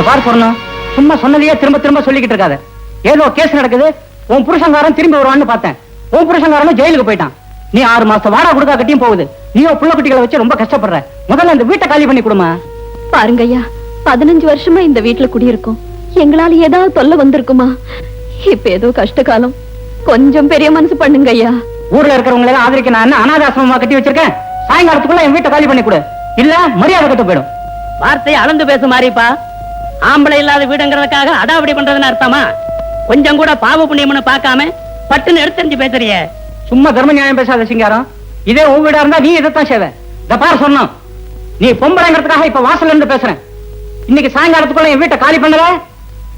இத பாரு சொல்லணும் சும்மா சொன்னதையே திரும்ப திரும்ப சொல்லிக்கிட்டு இருக்காத. ஏதோ கேஸ் நடக்குது. உன் புருஷங்காரன் திரும்பி வருவான்னு பார்த்தேன். உன் புருஷங்காரனும் ஜெயிலுக்கு போயிட்டான். நீ ஆறு மாசம் வாடகை கொடுக்கா கட்டியும் போகுது. நீயோ புள்ள குட்டிகளை வச்சு ரொம்ப கஷ்டப்படுற. முதல்ல இந்த வீட்டை காலி பண்ணி கொடுமா. பாருங்க ஐயா பதினஞ்சு வருஷமா இந்த வீட்டுல குடியிருக்கோம். எங்களால ஏதாவது தொல்லை வந்திருக்குமா? இப்ப ஏதோ கஷ்ட காலம் கொஞ்சம் பெரிய மனசு பண்ணுங்க ஐயா ஊர்ல இருக்கிறவங்களை எல்லாம் ஆதரிக்க நான் அனாதாசிரமமா கட்டி வச்சிருக்கேன்? சாயங்காலத்துக்குள்ள என் வீட்டை காலி பண்ணி கொடு. இல்ல மரியாதை கட்டு போயிடும். வார்த்தையை அளந்து பேசு மாறிப்பா ஆம்பளை இல்லாத வீடுங்கிறதுக்காக அடாவடி பண்றதுன்னு அர்த்தமா? கொஞ்சம் கூட பாவ புண்ணியம்னு பார்க்காம பட்டுன்னு எடுத்தறிஞ்சு பேசுறிய. சும்மா தர்ம நியாயம் பேசாத சிங்காரம். இதே உன் வீடா இருந்தா நீ இதைத்தான் செய்வ. இந்த பாரு சொன்னோம். நீ பொம்பளைங்கிறதுக்காக இப்ப வாசல்ல இருந்து பேசுறேன் இன்னைக்கு சாயங்காலத்துக்குள்ள என் வீட்டை காலி பண்ணல?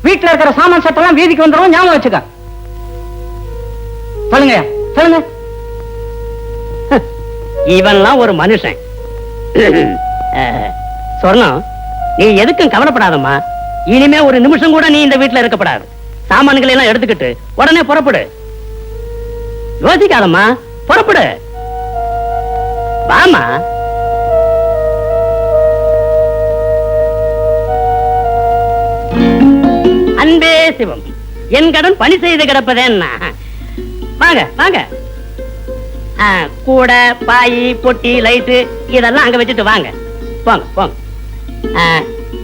வீட்டுல இருக்கிற சாமான் சட்டெல்லாம் வீதிக்கு வந்துடும் ஞாபகம் வச்சுக்க. சொல்லுங்க. சொல்லுங்க இவன்லாம் ஒரு மனுஷன். சொர்ணம் நீ எதுக்கும் கவலைப்படாதம்மா. இனிமே ஒரு நிமிஷம் கூட நீ இந்த வீட்டுல இருக்கப்படாது. சாமான்களை எல்லாம் எடுத்துக்கிட்டு உடனே புறப்படு. யோசிக்காதம்மா புறப்படு. வாமா அன்பே சிவம் என் கடன் பணி செய்து கிடப்பதேன்னா. வாங்க வாங்க. ஆ, கூடை பாய் பொட்டி லைட்டு இதெல்லாம் அங்க வச்சுட்டு வாங்க. போங்க போங்க.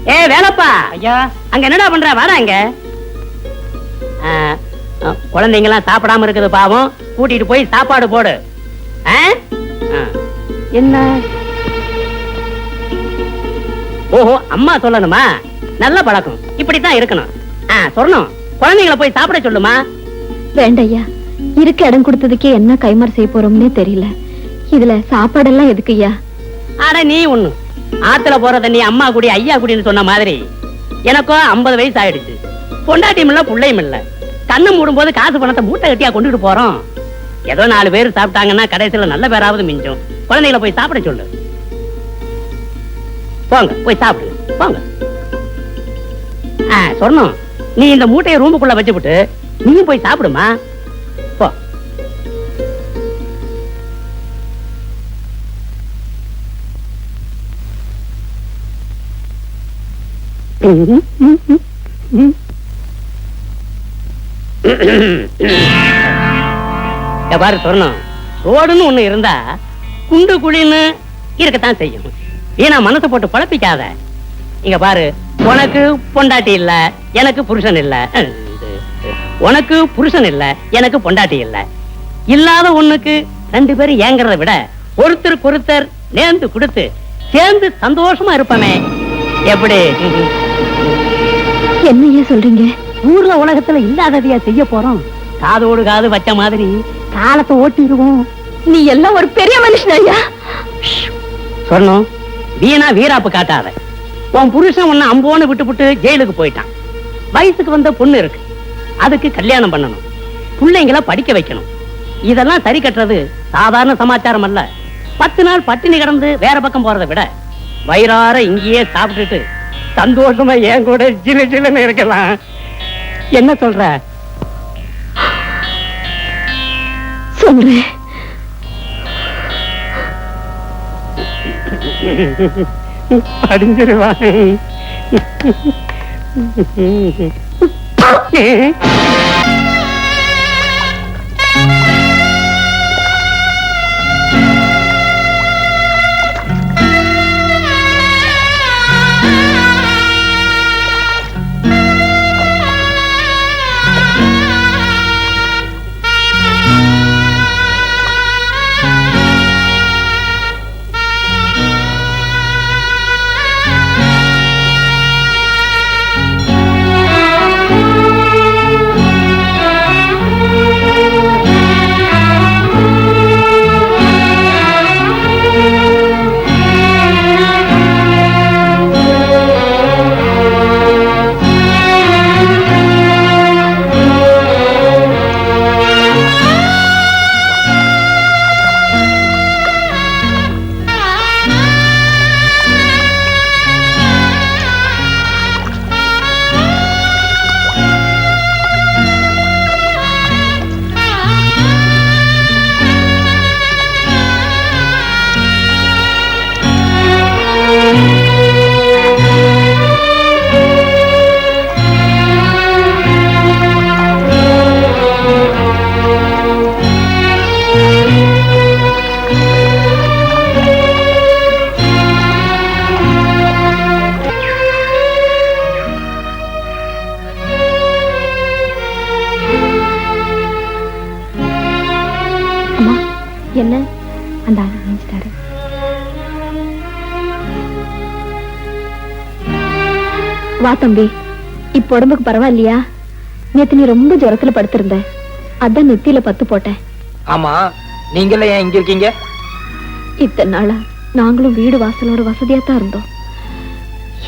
ஏ வேலப்பா. ஐயா. அங்க என்னடா பண்ற? வாடா இங்க. ஆ, குழந்தைங்கெல்லாம் சாப்பிடாம இருக்குது பாவம். கூட்டிட்டு போய் சாப்பாடு போடு. என்ன? ஓஹோ அம்மா சொல்லணுமா? நல்ல பழக்கம். இப்படித்தான் இருக்கணும். சொல்லணும். குழந்தைங்களை போய் சாப்பிட சொல்லுமா? ஐயா இருக்க இடம் கொடுத்ததுக்கே என்ன கைமாறு செய்ய போறோம்னே தெரியல. இதுல சாப்பாடெல்லாம் எதுக்கு ஐயா அட நீ ஒண்ணு. ஆத்துல போற தண்ணி அம்மா குடி ஐயா குடின்னு சொன்ன மாதிரி எனக்கோ ஐம்பது வயசு ஆயிடுச்சு. பொண்டாட்டியும் இல்ல புள்ளையும் இல்ல கண்ணு மூடும் போது காசு பணத்தை மூட்டை கட்டியா கொண்டுட்டு போறோம். ஏதோ நாலு பேர் சாப்பிட்டாங்கன்னா கடைசியில நல்ல பேராவது மிஞ்சும். குழந்தைகளை போய் சாப்பிட சொல்லு. போங்க போய் சாப்பிடு. போங்க. சொன்னோம் நீ இந்த மூட்டையை ரூமுக்குள்ள வச்சுவிட்டு நீயும் போய் சாப்பிடுமா? பாரு சொன்னோம் ரோடுன்னு ஒண்ணு இருந்தா குண்டு குழின்னு இருக்கத்தான் செய்யும். ஏன்னா மனசை போட்டு பழப்பிக்காத. இங்க பாரு உனக்கு பொண்டாட்டி இல்ல எனக்கு புருஷன் இல்ல. உனக்கு புருஷன் இல்ல எனக்கு பொண்டாட்டி இல்ல. இல்லாத ஒண்ணுக்கு ரெண்டு பேரும் ஏங்கறத விட ஒருத்தருக்கு ஒருத்தர் நேர்ந்து கொடுத்து சேர்ந்து சந்தோஷமா இருப்பமே. எப்படி? என்ன ஐயா சொல்றீங்க? ஊர்ல உலகத்துல இல்லாததையா செய்ய போறோம். காதோடு காது வச்ச மாதிரி. காலத்தை ஓட்டிடுவோம். நீ எல்லாம் ஒரு பெரிய மனுஷன் ஐயா. சொன்னோம். வீணா வீராப்பு காட்டாத. உன் புருஷன் உன்னை அம்போன்னு விட்டுப்புட்டு ஜெயிலுக்கு போயிட்டான். வயசுக்கு வந்த பொண்ணு இருக்கு. அதுக்கு கல்யாணம் பண்ணணும். பிள்ளைங்கள படிக்க வைக்கணும். இதெல்லாம் சரி கட்டுறது சாதாரண சமாச்சாரம் அல்ல. பத்து நாள் பட்டினி கிடந்து வேற பக்கம் போறதை விட வயிறார இங்கேயே சாப்பிட்டுட்டு சந்தோஷமா என் கூட ஜிலு ஜிலுன்னு இருக்கலாம். என்ன சொல்ற? சொல்றேன். படிஞ்சிருவான். என்ன? அந்த ஆள் நினைச்சிட்டாரு. வா தம்பி இப்ப உடம்புக்கு பரவாயில்லையா? நேத்து நீ ரொம்ப ஜுரத்துல படுத்திருந்த. அதான் நெத்தியில பத்து போட்டேன். ஆமா நீங்களே ஏன் இங்க இருக்கீங்க? இத்தனை நாளா நாங்களும் வீடு வாசலோட வசதியா தான் இருந்தோம்.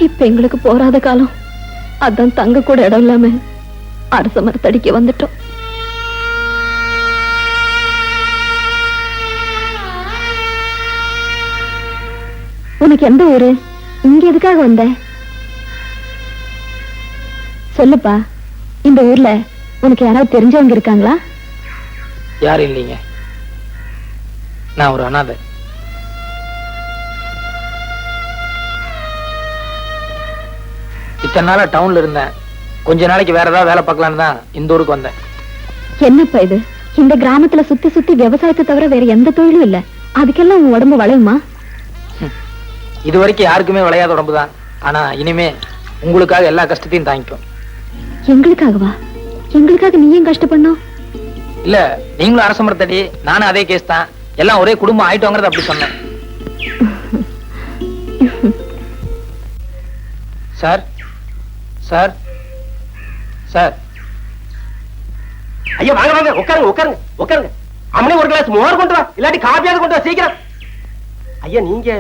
இப்ப எங்களுக்கு போராத காலம். அதான் தங்க கூட இடம் இல்லாம அரச மரத்தடிக்க வந்துட்டோம். உனக்கு எந்த ஊரு? இங்க எதுக்காக வந்த? சொல்லுப்பா இந்த ஊர்ல உனக்கு யாராவது தெரிஞ்சவங்க இருக்காங்களா? யாரும் இல்லைங்க. நான் ஒரு அனாதை. இத்தனை நாளா டவுன்ல இருந்தேன். கொஞ்ச நாளைக்கு வேற ஏதாவது வேலை பார்க்கலான்னு தான் இந்த ஊருக்கு வந்தேன். என்னப்பா இது? இந்த கிராமத்துல சுத்தி சுத்தி விவசாயத்தை தவிர வேற எந்த தொழிலும் இல்ல. அதுக்கெல்லாம் உன் உடம்பு வளையுமா? இது வரைக்கும் யாருக்குமே விளையாத உடம்பு தான் ஆனா இனிமே உங்களுக்காக எல்லா கஷ்டத்தையும் தாங்கிக்கும். எங்களுக்காகவா? எங்களுக்காக நீ ஏன் கஷ்டப்படணும்? இல்ல நீங்களும் அரச மரத்தடி நானும் அதே கேஸ் தான். எல்லாம் ஒரே குடும்பம் ஆயிட்டோங்கிறத அப்படி சொன்னேன். Sir sir sir. ஐயா வாங்க வாங்க உட்காருங்க உட்காருங்க உட்காருங்க. அம்மனே ஒரு கிளாஸ் மோர் கொண்டு வா இல்லாட்டி காப்பியாவது கொண்டு வா சீக்கிரம். ஐயா நீங்க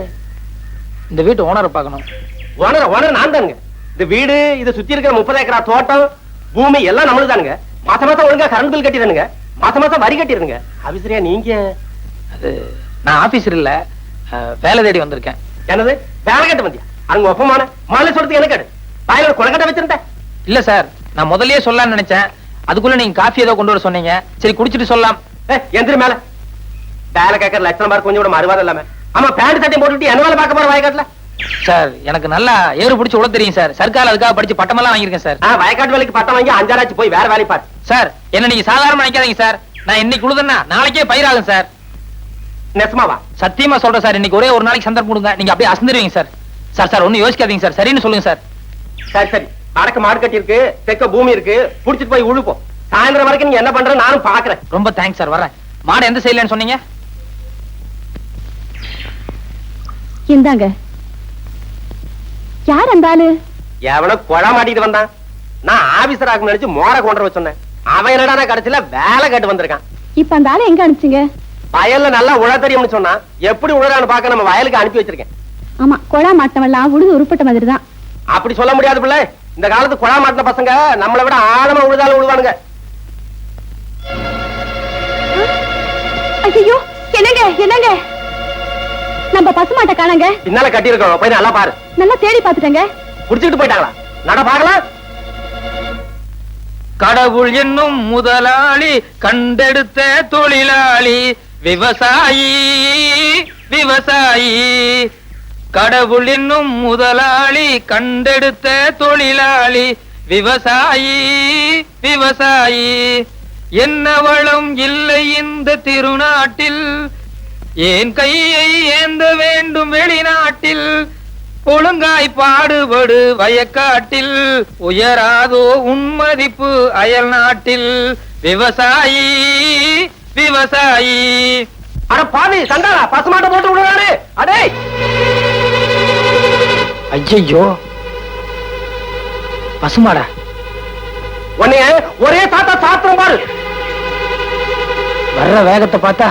இந்த வீட்டு ஓனரை பார்க்கணும். ஓனர் ஓனர் நான் தானுங்க இந்த வீடு இதை சுத்தி இருக்கிற முப்பது ஏக்கரா தோட்டம் பூமி எல்லாம் நம்மளுக்கு தானுங்க மாசம் மாசம் ஒழுங்கா கரண்ட் பில் கட்டிடுங்க மாசம் மாசம் வரி கட்டிடுங்க. அபிசரியா நீங்க? அது நான் ஆபீசர் இல்ல. வேலை தேடி வந்திருக்கேன். என்னது? வேலை கட்டு வந்தியா? அங்க ஒப்பமான. மாலை சொல்றதுக்கு என்ன கேடு? வாயில குளக்கட்டை வச்சிருந்தேன் இல்ல சார். நான் முதல்லயே சொல்லலாம்னு நினைச்சேன். அதுக்குள்ள நீங்க காஃபி ஏதோ கொண்டு வர சொன்னீங்க. சரி குடிச்சிட்டு சொல்லலாம் எந்திரி மேல. வேலை கேட்கற லட்சணம் கொஞ்சம் கூட மறுவாதம் இல்லாம. ஆமா பேண்ட் சட்டையும் போட்டுட்டு என்ன வேலை பார்க்க போற வயக்காட்டுல? சார் எனக்கு நல்லா ஏறு பிடிச்சி உள்ள தெரியும் சார். சர்க்கார் அதுக்காக படிச்சு பட்டமெல்லாம் வாங்கியிருக்கேன் சார். ஆ, வயக்காட்டு வேலைக்கு பட்டம் வாங்கி அஞ்சாராச்சு போய் வேற வேலையை பாரு. சார் என்ன நீங்க சாதாரணமா நினைக்காதீங்க சார். நான் இன்னைக்கு உழுதுன்னா நாளைக்கே பயிராகும் சார். நெசமாவா சத்தியமா சொல்றேன் சார். இன்னைக்கு ஒரே ஒரு நாளைக்கு சந்தர்ப்பம் கொடுங்க. நீங்க அப்படியே அசந்துருவீங்க சார். சார் சார் ஒன்னும் யோசிக்காதீங்க சார். சரின்னு சொல்லுங்க சார். சரி சரி. வடக்கு மாடு கட்டி இருக்கு தெற்க பூமி இருக்கு. புடிச்சிட்டு போய் உழுப்போம். சாயந்தரம் வரைக்கும் நீங்க என்ன பண்ற நானும் பாக்குறேன். ரொம்ப தேங்க்ஸ் சார். வரேன் மாடு எந்த சைடுலன்னு சொன்னீங்க? இந்தாங்க. யார் அந்த ஆளு? எவனோ மாட்டிட்டு வந்தான். நான் ஆபீசர் ஆகும் நினைச்சு மோர கொண்டு வர சொன்னேன். அவன் என்னடா கடைசியில வேலை கட்டு வந்திருக்கான். இப்ப அந்த ஆளை எங்க அனுப்பிச்சிங்க? வயல்ல நல்லா உழ தெரியும்னு சொன்னா எப்படி உழறான்னு பார்க்க நம்ம வயலுக்கு அனுப்பி வச்சிருக்கேன். ஆமா கொழா மாட்டமெல்லாம் உழுது உருப்பட்ட மாதிரி தான் அப்படி சொல்ல முடியாது பிள்ளை. இந்த காலத்து குழா மாட்டின பசங்க நம்மளை விட ஆழமா உழுதாலும் உழுவானுங்க. ஐயோ என்னங்க என்னங்க? நம்ம பசுமாட்டை காணங்க. பின்னால கட்டி இருக்கோம் போய் நல்லா பாரு. நல்லா தேடி பாத்துட்டேங்க புடிச்சிட்டு போயிட்டாங்களா? நட பாக்கலாம் கடவுள் என்னும் முதலாளி கண்டெடுத்த தொழிலாளி விவசாயி விவசாயி. கடவுள் என்னும் முதலாளி கண்டெடுத்த தொழிலாளி விவசாயி விவசாயி. என்ன வளம் இல்லை இந்த திருநாட்டில் ஏன் கையை ஏந்த வேண்டும் வெளிநாட்டில்? ஒழுங்காய் பாடுபடு வயக்காட்டில். உயராதோ உன்மதிப்பு அயல் நாட்டில். விவசாயி விவசாயி. அட பாவி சண்டாளா பசுமாட்டை போட்டு விடுறானே. அடே! ஐயோ பசுமாடா. உன்னைய ஒரே தாத்தா சாத்திரம் பாரு. வர்ற வேகத்தை பார்த்தா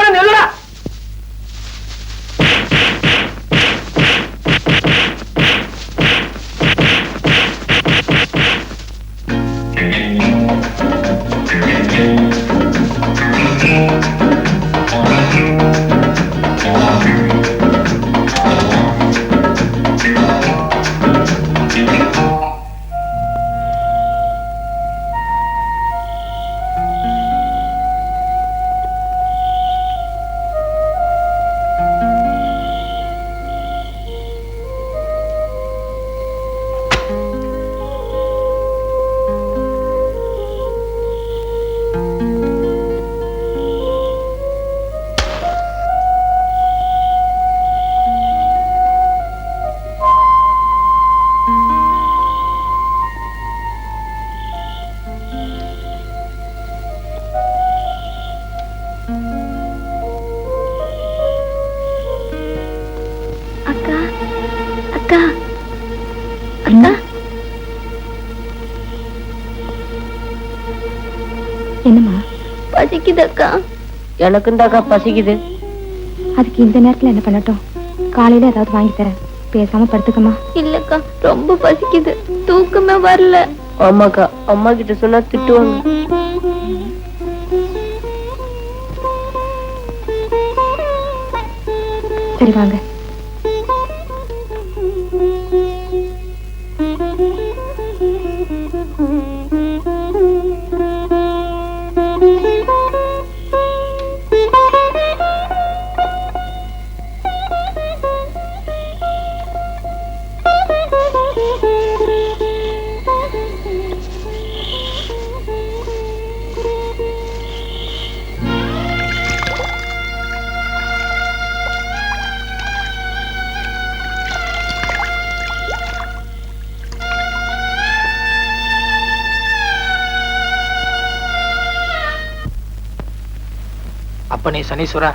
பசிக்குதக்கா. எனக்கும் தாக்கா பசிக்குது. அதுக்கு இந்த நேரத்துல என்ன பண்ணட்டும்? காலையில ஏதாவது வாங்கி தரேன். பேசாம படுத்துக்கமா இல்லக்கா ரொம்ப பசிக்குது. தூக்கமே வரல. ஆமாக்கா அம்மா கிட்ட சொன்னா திட்டுவாங்க. சரி வாங்க. அப்ப நீ சனீஸ்வரா?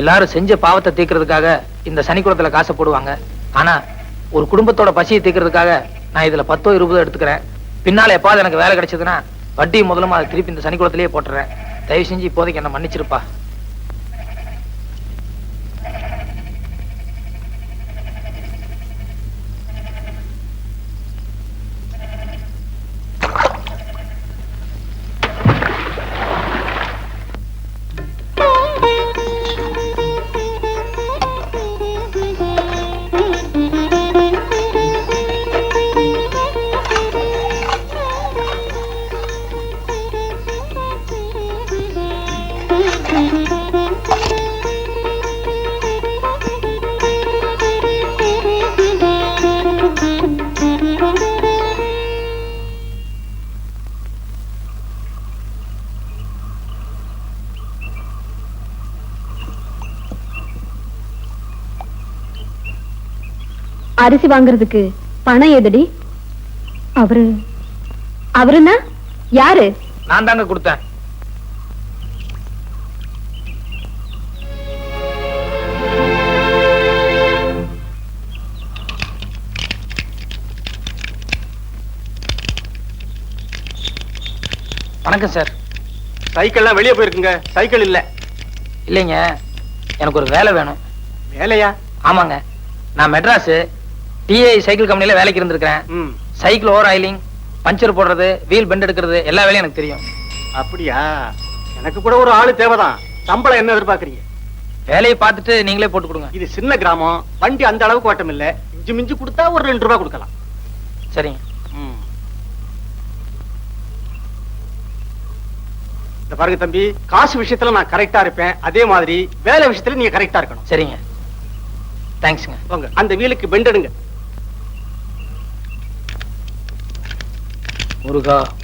எல்லாரும் செஞ்ச பாவத்தை தீர்க்கறதுக்காக இந்த சனிக்குளத்துல காசை போடுவாங்க. ஆனா ஒரு குடும்பத்தோட பசியை தீக்கிறதுக்காக நான் இதுல பத்தோ இருபதோ எடுத்துக்கிறேன். பின்னால எப்பாவது எனக்கு வேலை கிடைச்சதுன்னா வட்டி முதலுமா அதை திருப்பி இந்த சனிக்குளத்திலேயே போட்டுறேன். தயவு செஞ்சு இப்போதைக்கு என்ன மன்னிச்சிருப்பா. அரிசி வாங்குறதுக்கு பணம் எதடி அவரு அவருன்னா யாரு? நான் தாங்க கொடுத்தேன். வணக்கம் சார். சைக்கிள்லாம் வெளியே போயிருக்குங்க. சைக்கிள் இல்ல. இல்லைங்க. எனக்கு ஒரு வேலை வேணும். வேலையா? ஆமாங்க. நான் மெட்ராஸ். டிஐ சைக்கிள் கம்பெனில வேலைக்கு இருந்திருக்கிறேன். ம். சைக்கிள் ஓவர் ஆயிலிங் பஞ்சர் போடுறது வீல் பெண்ட் எடுக்கிறது எல்லா வேலையும் எனக்கு தெரியும். அப்படியா? எனக்கு கூட ஒரு ஆளு தேவைதான். சம்பளம் என்ன எதிர்பார்க்கறீங்க? வேலையை பார்த்துட்டு நீங்களே போட்டு கொடுங்க. இது சின்ன கிராமம். வண்டி அந்த அளவுக்கு ஓட்டம் இல்ல. இஞ்சி மிஞ்சி கொடுத்தா ஒரு ரெண்டு ரூபாய் கொடுக்கலாம். சரிங்க. ம். இந்த பாருங்க தம்பி காசு விஷயத்துல நான் கரெக்டா இருப்பேன். அதே மாதிரி வேலை விஷயத்துல நீங்க கரெக்டா இருக்கணும். சரிங்க. தேங்க்ஸுங்க அந்த வீலுக்கு பெண்ட் எடுங்க. 부르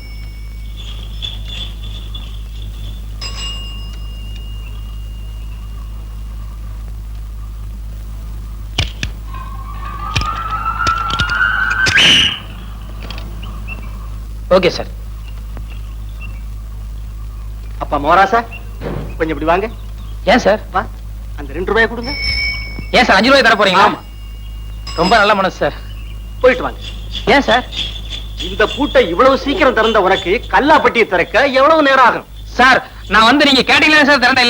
Okay sir. அப்பா மோராசா கொஞ்சம் இப்படி வாங்க. ஏன் சார்? வா. அந்த ரெண்டு ரூபாய் கொடுங்க. ஏன் சார்? அஞ்சு ரூபாய் தர போறீங்களா. ரொம்ப நல்ல மனசு சார். போயிட்டு வாங்க. ஏன் சார்? இந்த பூட்டை இவ்வளவு சீக்கிரம் திறந்த உனக்கு கல்லாப்பட்டியை திறக்க எவ்வளவு நேரம் ஆகும்? சார் நான் வந்து நீங்க கேட்டீங்களா சார்? திறந்த இல்ல